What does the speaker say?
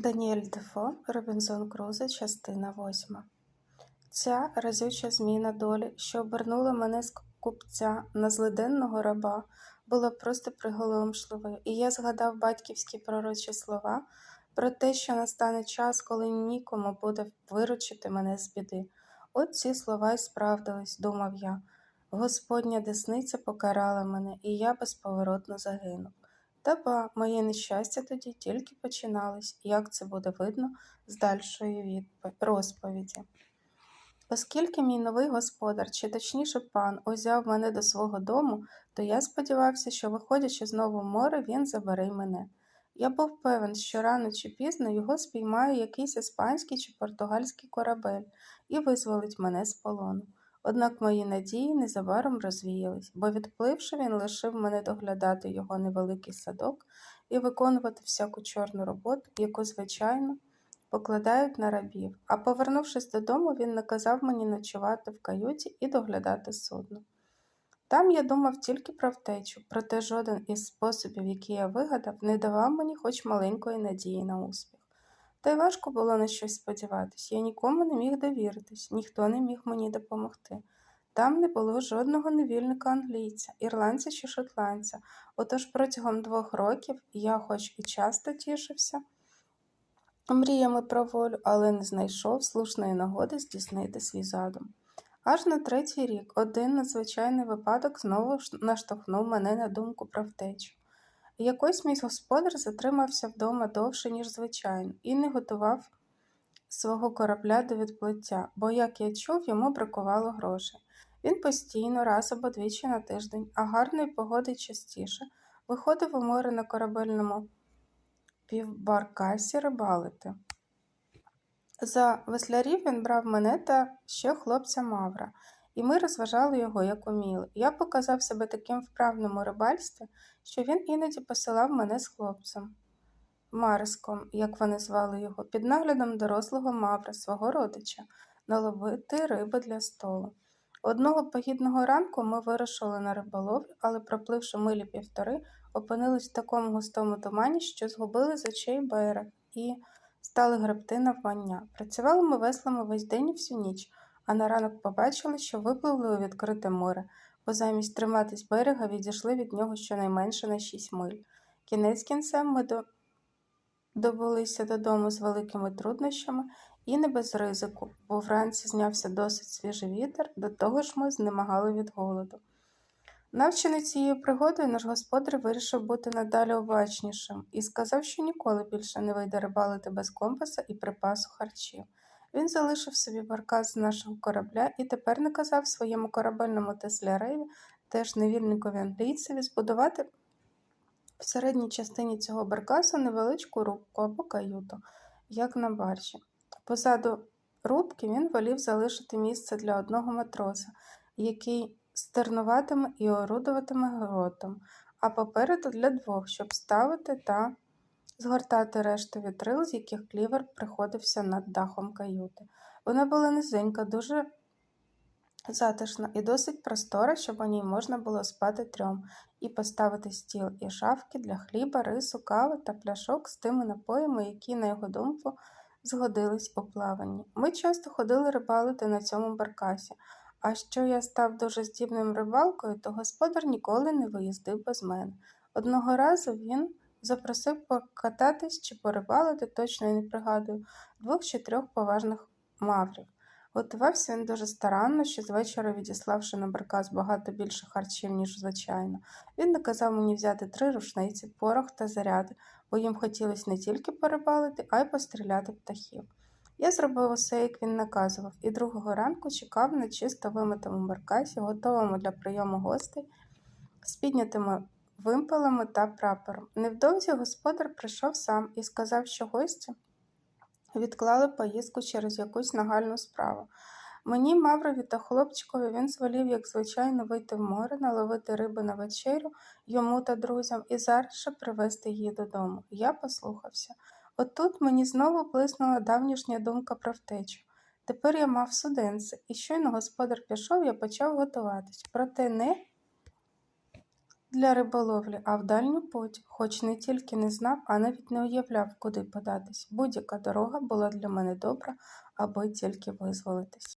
Даніель Дефо, Робінзон Крузо, частина восьма. Ця разюча зміна долі, що обернула мене з купця на злиденного раба, була просто приголомшливою, і я згадав батьківські пророчі слова про те, що настане час, коли нікому буде виручити мене з біди. От ці слова й справдились, думав я. Господня десниця покарала мене, і я безповоротно загинув. Та ба, моє нещастя тоді тільки починались, як це буде видно з дальшої розповіді. Оскільки мій новий господар, чи точніше пан, узяв мене до свого дому, то я сподівався, що, виходячи знову в море, він забере мене. Я був певен, що рано чи пізно його спіймає якийсь іспанський чи португальський корабель і визволить мене з полону. Однак мої надії незабаром розвіялись, бо відпливши, він лишив мене доглядати його невеликий садок і виконувати всяку чорну роботу, яку, звичайно, покладають на рабів. А повернувшись додому, він наказав мені ночувати в каюті і доглядати судно. Там я думав тільки про втечу, проте жоден із способів, які я вигадав, не давав мені хоч маленької надії на успіх. Та й важко було на щось сподіватись. Я нікому не міг довіритись, ніхто не міг мені допомогти. Там не було жодного невільника англійця, ірландця чи шотландця. Отож протягом двох років я, хоч і часто тішився мріями про волю, але не знайшов слушної нагоди здійснити свій задум. Аж на третій рік один надзвичайний випадок знову наштовхнув мене на думку про втечу. Якось мій господар затримався вдома довше, ніж звичайно, і не готував свого корабля до відплиття, бо, як я чув, йому бракувало грошей. Він постійно, раз або двічі на тиждень, а гарної погоди частіше, виходив у море на корабельному півбаркасі рибалити. За веслярів він брав мене та ще хлопця Мавра, і ми розважали його, як уміли. Я показав себе таким вправним у рибальстві, що він іноді посилав мене з хлопцем. Мариском, як вони звали його, під наглядом дорослого мавра, свого родича, наловити риби для столу. Одного погідного ранку ми вирушили на риболовлю, але, пропливши милі півтори, опинились в такому густому тумані, що згубили з очей берег і стали гребти навмання. Працювали ми веслами весь день і всю ніч, а на ранок побачили, що випливли у відкрите море, бо замість триматись берега відійшли від нього щонайменше на шість миль. Кінець кінцем ми до... добулися додому з великими труднощами і не без ризику, бо вранці знявся досить свіжий вітер, до того ж ми знемагали від голоду. Навчений цією пригодою, наш господар вирішив бути надалі обачнішим і сказав, що ніколи більше не вийде рибалити без компаса і припасу харчів. Він залишив собі баркас з нашого корабля і тепер наказав своєму корабельному тесляреві, теж невільникові англійцеві, збудувати в середній частині цього баркасу невеличку рубку або каюту, як на баржі. Позаду рубки він волів залишити місце для одного матроса, який стернуватиме і орудуватиме гротом, а попереду для двох, щоб ставити та згортати решту вітрил, з яких клівер приходився над дахом каюти. Вона була низенька, дуже затишна і досить простора, щоб у ній можна було спати трьом, і поставити стіл і шафки для хліба, рису, кави та пляшок з тими напоями, які, на його думку, згодились у плаванні. Ми часто ходили рибалити на цьому баркасі, а що я став дуже здібним рибалкою, то господар ніколи не виїздив без мене. Одного разу він запросив покататись чи порибалити, точно не пригадую, двох чи трьох поважних маврів. Готувався він дуже старанно, що з вечора, відіславши на баркас багато більше харчів, ніж звичайно. Він наказав мені взяти три рушниці, порох та заряди, бо їм хотілося не тільки порибалити, а й постріляти птахів. Я зробив усе, як він наказував, і другого ранку чекав на чисто вимитому баркасі, готовому для прийому гостей, з піднятими вимпелами та прапором. Невдовзі господар прийшов сам і сказав, що гості відклали поїздку через якусь нагальну справу. Мені, Маврові та хлопчикові він звелів, як звичайно, вийти в море, наловити риби на вечерю йому та друзям і зараз же привезти її додому. Я послухався. Отут мені знову блиснула давнішня думка про втечу. Тепер я мав суденце, і щойно господар пішов, я почав готуватись. Проте не для риболовлі, а в дальню путь, хоч не тільки не знав, а навіть не уявляв, куди податись. Будь-яка дорога була для мене добра, аби тільки визволитись.